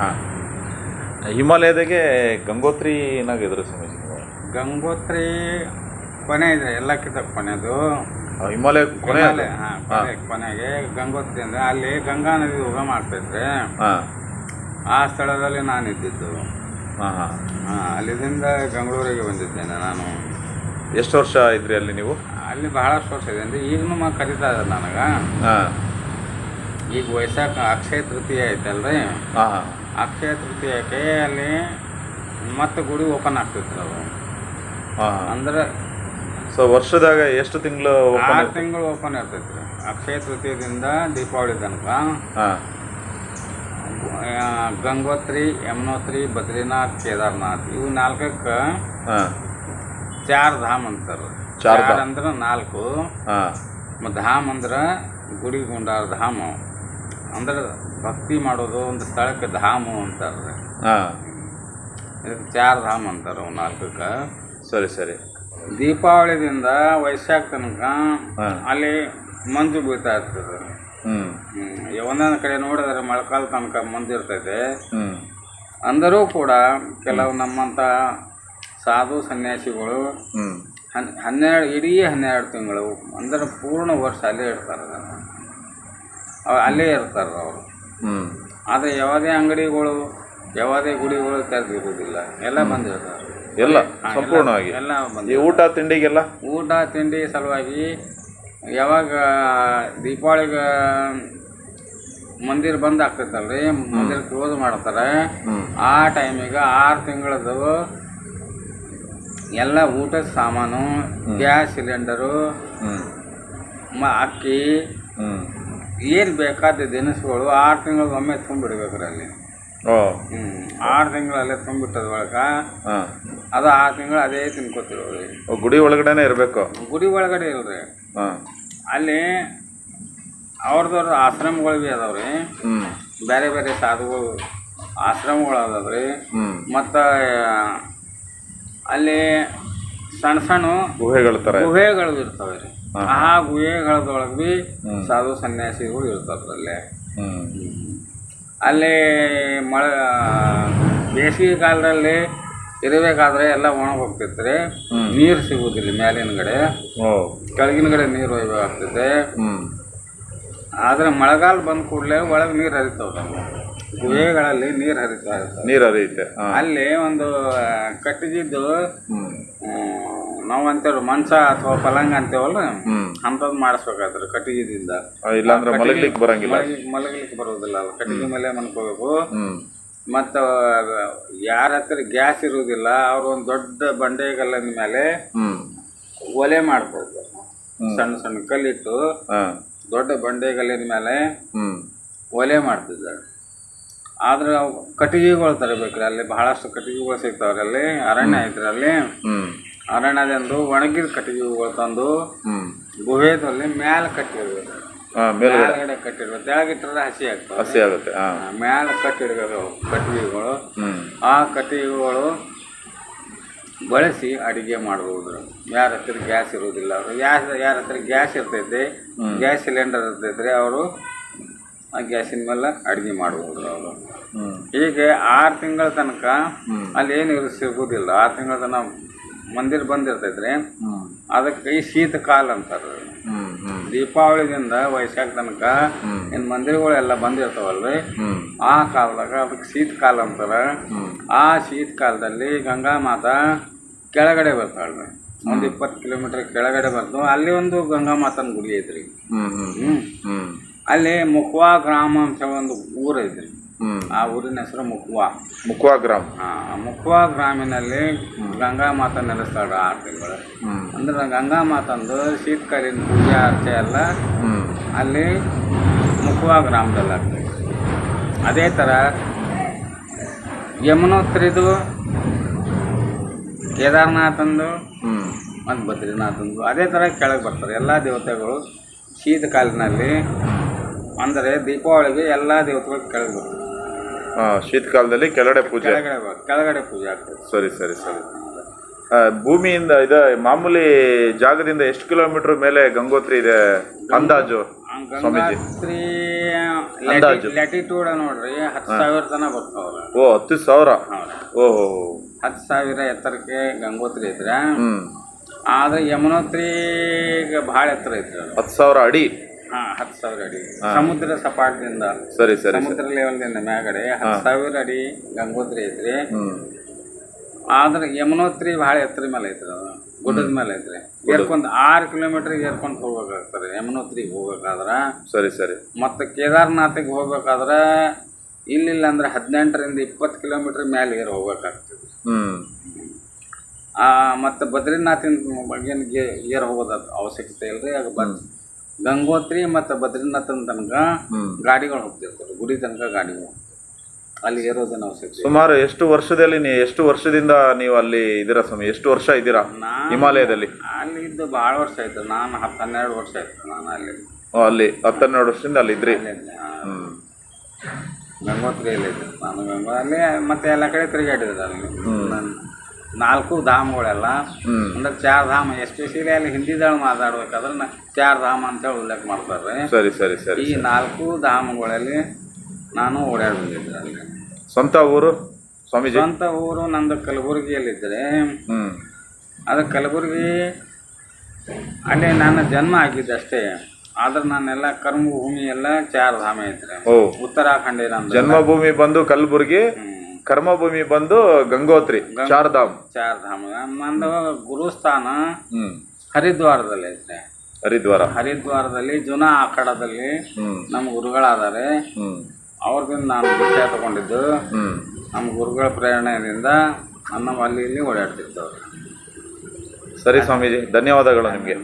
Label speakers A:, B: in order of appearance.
A: ಹಾಂ. ಹಿಮಾಲಯದಾಗೆ ಗಂಗೋತ್ರಿ ಇದ್ರಿ ಸ್ವಾಮೀಜಿ ನೀವು?
B: ಗಂಗೋತ್ರಿ ಕೊನೆ ಇದೆ ಎಲ್ಲಕ್ಕಿಂತ ಕೊನೆದು.
A: ಹಿಮಾಲಯ ಕೊನೆ ಅದು?
B: ಹಾ, ಕೊನೆ ಕೊನೆಗೆ ಗಂಗೋತ್ರಿ ಅಂದ್ರೆ ಅಲ್ಲಿ ಗಂಗಾ ನದಿ ಉಗಮ ಆಗ್ತೈತ್ರಿ
A: ಹಾಂ.
B: ಆ ಸ್ಥಳದಲ್ಲಿ ನಾನು ಇದ್ದಿದ್ದು
A: ಹಾಂ ಹಾಂ.
B: ಹಾ, ಅಲ್ಲಿಂದ ಬೆಂಗಳೂರಿಗೆ ಬಂದಿದ್ದೇನೆ ನಾನು.
A: ಎಷ್ಟು ವರ್ಷ ಇದ್ರಿ ಅಲ್ಲಿ ನೀವು?
B: ಅಲ್ಲಿ ಬಹಳಷ್ಟು ವರ್ಷ ಇದೆ. ಅಂದ್ರೆ ಈಗಲೂ ಮ ಕರೀತಾ ಇದ್ದಾರೆ ನನಗೆ.
A: ಹಾಂ.
B: ಈಗ ವೈಶಾಖ ಅಕ್ಷಯ ತೃತೀಯ ಐತಲ್ರಿ.
A: ಹಾಂ ಹಾಂ.
B: ಅಕ್ಷಯ ತೃತೀಯಕ್ಕೆ ಅಲ್ಲಿ ಮತ್ತೆ ಗುಡಿ ಓಪನ್ ಆಗ್ತಿತ್ತು ಅದು. ಅಂದ್ರೆ
A: ಸೊ ವರ್ಷದಾಗ ಎಷ್ಟು ತಿಂಗಳು
B: ಆರು ತಿಂಗಳು ಓಪನ್ ಇರ್ತೈತ್ರಿ ಅಕ್ಷಯ ತೃತೀಯದಿಂದ ದೀಪಾವಳಿ ತನಕ. ಗಂಗೋತ್ರಿ ಯಮನೋತ್ರಿ ಬದ್ರಿನಾಥ್ ಕೇದಾರ್ನಾಥ್ ಇವು ನಾಲ್ಕಕ್ಕೆ ಚಾರ್ ಧಾಮ್ ಅಂತಾರೆ.
A: ಚಾರ್
B: ಅಂದ್ರ ನಾಲ್ಕು. ಧಾಮ್ ಅಂದ್ರ ಗುಡಿ ಗುಂಡಾರ ಧಾಮ. ಅಂದ್ರೆ ಭಕ್ತಿ ಮಾಡೋದು ಒಂದು ಸ್ಥಳಕ್ಕೆ ಧಾಮು ಅಂತಾರೆ
A: ಹಾಂ.
B: ಇದಕ್ಕೆ ಚಾರ್ ಧಾಮ್ ಅಂತಾರೆ ಅವು ನಾಲ್ಕಕ್ಕೆ.
A: ಸರಿ ಸರಿ.
B: ದೀಪಾವಳಿದಿಂದ ವೈಶಾಖ ತನಕ ಅಲ್ಲಿ ಮಂಜು ಬೀಳ್ತಾ ಇರ್ತದೆ. ಒಂದೊಂದು ಕಡೆ ನೋಡಿದ್ರೆ ಮಳೆಕಾಲ ತನಕ ಮಂಜು ಇರ್ತೈತೆ. ಅಂದರೂ ಕೂಡ ಕೆಲವು ನಮ್ಮಂಥ ಸಾಧು ಸನ್ಯಾಸಿಗಳು ಹನ್ ಹನ್ನೆರಡು ಇಡೀ ಹನ್ನೆರಡು ತಿಂಗಳು ಅಂದ್ರೆ ಪೂರ್ಣ ವರ್ಷ ಅಲ್ಲೇ ಇರ್ತಾರೆ. ಅಲ್ಲೇ ಇರ್ತಾರೆ ಅವರು. ಆದರೆ ಯಾವುದೇ ಅಂಗಡಿಗಳು ಯಾವುದೇ ಗುಡಿಗಳು ತೆರೆದಿರುವುದಿಲ್ಲ. ಎಲ್ಲ ಬಂದಿರ್ತಾರೆ
A: ಎಲ್ಲ ಸಂಪೂರ್ಣವಾಗಿ.
B: ಎಲ್ಲ
A: ಈ
B: ಬಂದು
A: ಊಟ ತಿಂಡಿಗೆಲ್ಲ?
B: ಊಟ ತಿಂಡಿ ಸಲುವಾಗಿ ಯಾವಾಗ ದೀಪಾವಳಿಗೆ ಮಂದಿರ ಬಂದ್ ಆಗ್ತೈತಲ್ರಿ? ಮಂದಿರ ಕ್ಲೋಸ್ ಮಾಡ್ತಾರೆ. ಆ ಟೈಮಿಗೆ ಆರು ತಿಂಗಳದು ಎಲ್ಲ ಊಟದ ಸಾಮಾನು ಗ್ಯಾಸ್ ಸಿಲಿಂಡರು ಅಕ್ಕಿ ಏನು ಬೇಕಾದ ದಿನಸುಗಳು ಆರು ತಿಂಗಳು ಒಮ್ಮೆ ತುಂಬಿಡ್ಬೇಕ್ರಿ ಅಲ್ಲಿ.
A: ಓ.
B: ಹ್ಞೂ ಆರು ತಿಂಗಳಲ್ಲೇ ತುಂಬಿಟ್ಟದ ಒಳಗ
A: ಹಾಂ.
B: ಅದು ಆರು ತಿಂಗಳು ಅದೇ
A: ತಿನ್ಕೋತಿರೋದು. ಗುಡಿ ಒಳಗಡೆನೆ ಇರಬೇಕು?
B: ಗುಡಿ ಒಳಗಡೆ ಇಲ್ರಿ.
A: ಹಾಂ.
B: ಅಲ್ಲಿ ಅವ್ರದವ್ರ ಆಶ್ರಮಗಳು ಭೀ ಅದಾವ್ರಿ
A: ಹ್ಞೂ
B: ಬೇರೆ ಬೇರೆ ಸಾಧುಗಳು ಆಶ್ರಮಗಳು ಅದಾವ್ರಿ ಮತ್ತು ಅಲ್ಲಿ ಸಣ್ಣ ಸಣ್ಣ
A: ಗುಹೆಗಳ ಥರ.
B: ಗುಹೆಗಳು ಇರ್ತಾವೆ ರೀ. ಆ ಗುಹೆಗಳದೊಳಗೆ ಭೀ ಸಾಧು ಸನ್ಯಾಸಿಗಳು ಇರ್ತಾರೆ ಅಲ್ಲೇ. ಅಲ್ಲಿ ಮಳೆ ಬೇಸಿಗೆ ಕಾಲದಲ್ಲಿ ಇರಬೇಕಾದ್ರೆ ಎಲ್ಲ
A: ಒಣಗೋಗ್ತಿತ್ತು.
B: ನೀರು ಸಿಗುವುದಿಲ್ಲ ಮೇಲಿನ ಕಡೆ. ಕೆಳಗಿನ ಕಡೆ ನೀರು
A: ಒಯ್ಯಬೇಕಾಗ್ತದೆ
B: ಆದರೆ ಮಳೆಗಾಲ ಬಂದ ಕೂಡಲೇ ಒಳಗೆ ನೀರು ಹರಿತಾವ ಗುಹೆಗಳಲ್ಲಿ ನೀರು ಹರಿತಾ ಇರ್ತವೆ.
A: ನೀರು ಹರಿಯುತ್ತೆ.
B: ಅಲ್ಲಿ ಒಂದು ಕಟ್ಟಿದ್ದು ಕಟ್ಟಿಗಿದ್ದು ನಾವು ಅಂತೇವ್ರಿ ಮಂಚ ಅಥವಾ ಪಲಂಗ ಅಂತೇವಲ್ಲ
A: ಅಂತದ್
B: ಅಂಥದ್ದು ಮಾಡಿಸ್ಬೇಕಾದ್ರೆ ಕಟ್ಟಿಗೆದಿಂದ.
A: ಇಲ್ಲಾಂದ್ರೆ ಮಲಗ್ಲಿಕ್ಕೆ ಬರಂಗಿಲ್ಲ.
B: ಮಲಗಿ- ಮಲಗಲಿಕ್ಕೆ ಬರೋದಿಲ್ಲ ಅಲ್ಲ ಕಟ್ಟಿಗೆ ಮೇಲೆ ಮನ್ಕೋಬೇಕು ಮತ್ತ ಯಾರ ಹತ್ರ ಗ್ಯಾಸ್ ಇರುವುದಿಲ್ಲ ಅವ್ರ ಒಂದು ದೊಡ್ಡ ಬಂಡೆಗಲ್ಲಿನ ಮೇಲೆ ಒಲೆ ಮಾಡ್ಬೋದು. ಸಣ್ಣ ಸಣ್ಣ ಕಲ್ಲಿಟ್ಟು ದೊಡ್ಡ ಬಂಡೆಗಲ್ಲಿನ ಮೇಲೆ ಒಲೆ ಮಾಡ್ತಿದ್ದಾರೆ. ಆದ್ರೆ ಕಟ್ಟಿಗೆಗಳು ತರಬೇಕ್ರಿ ಅಲ್ಲಿ ಬಹಳಷ್ಟು ಕಟ್ಟಿಗೆಗಳು ಸಿಗ್ತಾವ್ರಿ ಅಲ್ಲಿ ಅರಣ್ಯ ಐತ್ರಿ ಅಲ್ಲಿ ಅರಣ್ಯದಂದು ಒಣಗಿದ ಕಟ್ಟಿಗೆಗಳು ತಂದು
A: ಹ್ಞೂ
B: ಗುಹೆದಲ್ಲಿ ಮ್ಯಾಲ ಕಟ್ಟಿರ್ಬೇಕು.
A: ಹಾಂ ಮೇಲ್ಗಡೆ.
B: ಮೇಲ್ಗಡೆ ಕಟ್ಟಿರ್ಬೇಕು. ತೆಳಗಿಟ್ಟರೆ ಹಸಿ ಆಗ್ತದೆ.
A: ಹಸಿ ಆಗುತ್ತೆ ಹಾಂ.
B: ಮ್ಯಾಲ ಕಟ್ಟಿಡ್ಬೇಕು ಕಟ್ಟಿಗೆಗಳು ಆ ಕಟ್ಟಿಗೆಗಳು ಬಳಸಿ ಅಡಿಗೆ ಮಾಡಬಹುದು ಯಾರ ಹತ್ರ ಗ್ಯಾಸ್ ಇರೋದಿಲ್ಲ ಅವರು ಗ್ಯಾಸ್ ಯಾರ ಹತ್ರ ಗ್ಯಾಸ್ ಇರ್ತೈತೆ ಗ್ಯಾಸ್ ಸಿಲಿಂಡರ್ ಇರ್ತೈತ್ರಿ ಅವರು ಆ ಗ್ಯಾಸಿನ ಮೇಲೆ ಅಡಿಗೆ ಮಾಡಬಹುದು ಅವರು. ಹೀಗೆ ಆರು ತಿಂಗಳ ತನಕ ಅಲ್ಲಿ ಏನು ಇರು ಸಿಗೋದಿಲ್ಲ. ಆರು ತಿಂಗಳ ತನಕ ಮಂದಿರ ಬಂದಿರ್ತೈತ್ರಿ. ಅದಕ್ಕೆ ಈ ಶೀತಕಾಲ ಅಂತಾರೆ. ದೀಪಾವಳಿದಿಂದ ವೈಶಾಖ ತನಕ ಇನ್ ಮಂದಿರಗಳೆಲ್ಲ ಬಂದಿರ್ತಾವಲ್ರಿ. ಆ ಕಾಲದಾಗ ಅದಕ್ಕೆ ಶೀತಕಾಲ ಅಂತಾರೆ.
A: ಅಂತಾರ
B: ಆ ಶೀತಕಾಲದಲ್ಲಿ ಗಂಗಾ ಮಾತಾ ಕೆಳಗಡೆ ಬರ್ತಾಳ್ರಿ. ಒಂದು ಇಪ್ಪತ್ತು ಕಿಲೋಮೀಟರ್ ಕೆಳಗಡೆ ಬರ್ತು ಅಲ್ಲಿ ಒಂದು ಗಂಗಾ ಮಾತನ ಗುಡಿ ಐತ್ರಿ. ಅಲ್ಲಿ ಮುಖವಾ ಗ್ರಾಮ ಅಂತ ಒಂದು ಊರ ಐತ್ರಿ ಆ ಊರಿನ ಹೆಸರು ಮುಕ್ವಾ.
A: ಮುಕ್ವಾ ಗ್ರಾಮ.
B: ಮುಕ್ವಾ ಮುಖ್ವಾ ಗ್ರಾಮಿನಲ್ಲಿ ಗಂಗಾ ಮಾತ ನೆಲೆಸ್ತಾಳ ಆರು ತಿಂಗಳು. ಅಂದ್ರೆ ಗಂಗಾ ಮಾತಂದು ಶೀತಕಾಲೀನ ಪೂಜೆ ಅರ್ಚೆ ಎಲ್ಲ ಅಲ್ಲಿ ಮುಕ್ವಾ ಗ್ರಾಮದಲ್ಲಿ ಆಗ್ತದೆ. ಅದೇ ಥರ ಯಮುನೋತ್ರಿದು ಕೇದಾರ್ನಾಥಂದು ಮತ್ತು ಬದ್ರಿನಾಥಂದು ಅದೇ ಥರ ಕೆಳಗೆ ಬರ್ತಾರೆ. ಎಲ್ಲ ದೇವತೆಗಳು ಶೀತಕಾಲಿನಲ್ಲಿ ಅಂದರೆ ದೀಪಾವಳಿಗೆ ಎಲ್ಲ ದೇವತೆಗಳು ಕೆಳಗೆ ಬರ್ತಾರೆ.
A: ಹಾಂ ಶೀತಕಾಲದಲ್ಲಿ ಕೆಳಗಡೆ ಪೂಜೆ.
B: ಕೆಳಗಡೆ ಕೆಳಗಡೆ ಪೂಜೆ ಆಗ್ತದೆ.
A: ಸರಿ ಸರಿ ಸರಿ. ಆ, ಭೂಮಿಯಿಂದ ಇದ ಮಾಮೂಲಿ ಜಾಗದಿಂದ ಎಷ್ಟು ಕಿಲೋಮೀಟರ್ ಮೇಲೆ ಗಂಗೋತ್ರಿ ಇದೆ? ಅಂದಾಜು ಸ್ವಾಮೀಜಿ.
B: ಗಂಗಾತ್ರಿ
A: ಅಂದಾಜು.
B: ಲ್ಯಾಟಿಟ್ಯೂಡ್ ನೋಡ್ರಿ ಹತ್ತು ಸಾವಿರ ತನ ಬರ್ತಾವ್ರ
A: ಓ ಹತ್ತು ಸಾವಿರ?
B: ಹೌದು.
A: ಓಹೋ
B: ಹತ್ತು ಸಾವಿರ ಎತ್ತರಕ್ಕೆ ಗಂಗೋತ್ರಿ ಐತ್ರಿ.
A: ಹ್ಮ್.
B: ಆದ್ರೆ ಯಮುನೋತ್ರಿ ಭಾಳ ಎತ್ತರ ಐತ್ರಿ ಅದು.
A: ಹತ್ತು ಸಾವಿರ ಅಡಿ.
B: ಹಾ ಹತ್ತು ಸಾವಿರ ಅಡಿ. ಸಮುದ್ರ ಸಪಾಟದಿಂದ
A: ಸರಿ ಸರಿ
B: ಸಮುದ್ರ ಲೆವೆಲ್ದಿಂದ ಮ್ಯಾಗಡೆ ಹತ್ತು ಸಾವಿರ ಅಡಿ ಗಂಗೋತ್ರಿ ಐತ್ರಿ. ಆದ್ರೆ ಯಮುನೋತ್ರಿ ಭಾಳ ಎತ್ತರ ಮೇಲೆ ಐತ್ರಿ ಅದು. ಗುಡ್ಡದ ಮೇಲೆ ಐತ್ರಿ. ಏರ್ಕೊಂಡ್ ಆರು ಕಿಲೋಮೀಟರ್ ಏರ್ಕೊಂಡ್ ಹೋಗ್ಬೇಕಾಗ್ತದೆ ಯಮುನೋತ್ರಿಗೆ ಹೋಗ್ಬೇಕಾದ್ರ.
A: ಸರಿ ಸರಿ.
B: ಮತ್ತೆ ಕೇದಾರ್ನಾಥಿಗೆ ಹೋಗ್ಬೇಕಾದ್ರ ಇಲ್ಲಿಲ್ಲ ಅಂದ್ರೆ ಹದಿನೆಂಟರಿಂದ ಇಪ್ಪತ್ತು ಕಿಲೋಮೀಟರ್ ಮೇಲೆ ಏರ್ ಹೋಗ್ಬೇಕಾಗ್ತದೆ. ಮತ್ತು ಬದ್ರಿನಾಥಿನ ಬಗ್ಗೆ ಏರ್ ಹೋಗೋದ ಅವಶ್ಯಕತೆ ಇಲ್ರಿ? ಅದು ಬದ್ ಗಂಗೋತ್ರಿ ಮತ್ತು ಬದ್ರಿನಾಥನ ತನಕ ಗಾಡಿಗಳು ಹೋಗ್ತಿರ್ತಾರೆ. ಗುಡಿ ತನಕ ಗಾಡಿಗಳು ಅಲ್ಲಿ ಏರೋದೇನು ಅವಶ್ಯಕತೆ ಇಲ್ಲ.
A: ಸುಮಾರು ಎಷ್ಟು ವರ್ಷದಲ್ಲಿ ನೀ ಎಷ್ಟು ವರ್ಷದಿಂದ ನೀವು ಅಲ್ಲಿ ಇದ್ದೀರಾ ಸ್ವಾಮಿ? ಎಷ್ಟು ವರ್ಷ ಇದ್ದೀರಾ
B: ನಾನು
A: ಹಿಮಾಲಯದಲ್ಲಿ?
B: ಅಲ್ಲಿ ಇದ್ದು ಭಾಳ ವರ್ಷ ಆಯ್ತು. ನಾನು ಹತ್ತು ಹನ್ನೆರಡು ವರ್ಷ ಆಯ್ತು. ನಾನು ಅಲ್ಲಿ.
A: ಓ, ಅಲ್ಲಿ ಹತ್ತೆರಡು ವರ್ಷದಿಂದ ಅಲ್ಲಿ ಇದ್ರಿ?
B: ಅಲ್ಲಿದ್ದೆ. ಆ, ಗಂಗೋತ್ರಿಯಲ್ಲಿ ಇದ್ದೆ. ನಾನು ಗಂಗೋ ಅಲ್ಲಿ ಮತ್ತೆ ಎಲ್ಲ ಕಡೆ ತಿರುಗಾಡಿದ್ರು ಅಲ್ಲಿ. ನಾನು ನಾಲ್ಕು ಧಾಮಗಳೆಲ್ಲ. ಅಂದ್ರೆ ಚಾರ್ ಧಾಮ ಎಸ್ಪೆಷಲಿ ಅಲ್ಲಿ ಹಿಂದಿದಾಗ ಮಾತಾಡ್ಬೇಕಾದ್ರೆ ನಾ ಚಾರ್ ಧಾಮ ಅಂತೇಳಿ ಉಲ್ಲೇಖ ಮಾಡ್ತಾರೆ.
A: ಸರಿ ಸರಿ ಸರಿ
B: ಈ ನಾಲ್ಕು ಧಾಮಗಳಲ್ಲಿ ನಾನು ಓಡಾಡಿ ಬಂದಿದ್ದೆ ಅಲ್ಲಿ
A: ಸ್ವಂತ ಊರು? ಸ್ವಾಮೀಜಿ?
B: ಸ್ವಂತ ಊರು ನಂದು ಕಲಬುರಗಿಯಲ್ಲಿದ್ದರೆ. ಅದು ಕಲಬುರಗಿ ಅಲ್ಲಿ ನನ್ನ ಜನ್ಮ ಆಗಿದ್ದಷ್ಟೇ ಆದ್ರೆ ನಾನೆಲ್ಲ ಕರ್ಮಭೂಮಿ ಎಲ್ಲ ಚಾರ್ ಧಾಮ
A: ಇದ್ರೆ
B: ಉತ್ತರಾಖಂಡ
A: ಜನ್ಮಭೂಮಿ ಬಂದು ಕಲಬುರ್ಗಿ. ಕರ್ಮಭೂಮಿ ಬಂದು ಗಂಗೋತ್ರಿ ಚಾರ್ಧಾಮ್.
B: ಚಾರ್ಧಾಮ್. ನಂದು ಗುರುಸ್ಥಾನ ಹರಿದ್ವಾರದಲ್ಲಿ ಐತೆ.
A: ಹರಿದ್ವಾರ.
B: ಹರಿದ್ವಾರದಲ್ಲಿ ಜುನಾ
A: ಆಕಡದಲ್ಲಿ
B: ನಮ್ಮ ಗುರುಗಳಾದಾರೆ. ಅವ್ರದಿಂದ ನಾನು ದೀಕ್ಷಾ ತಗೊಂಡಿದ್ದು. ನಮ್ಮ ಗುರುಗಳ ಪ್ರೇರಣೆಯಿಂದ ನನ್ನ ಅಲ್ಲಿ ಇಲ್ಲಿ ಓಡಾಡ್ತಿರ್ತವ್ರು
A: ಸರಿ ಸ್ವಾಮೀಜಿ ಧನ್ಯವಾದಗಳು ನಿಮಗೆ.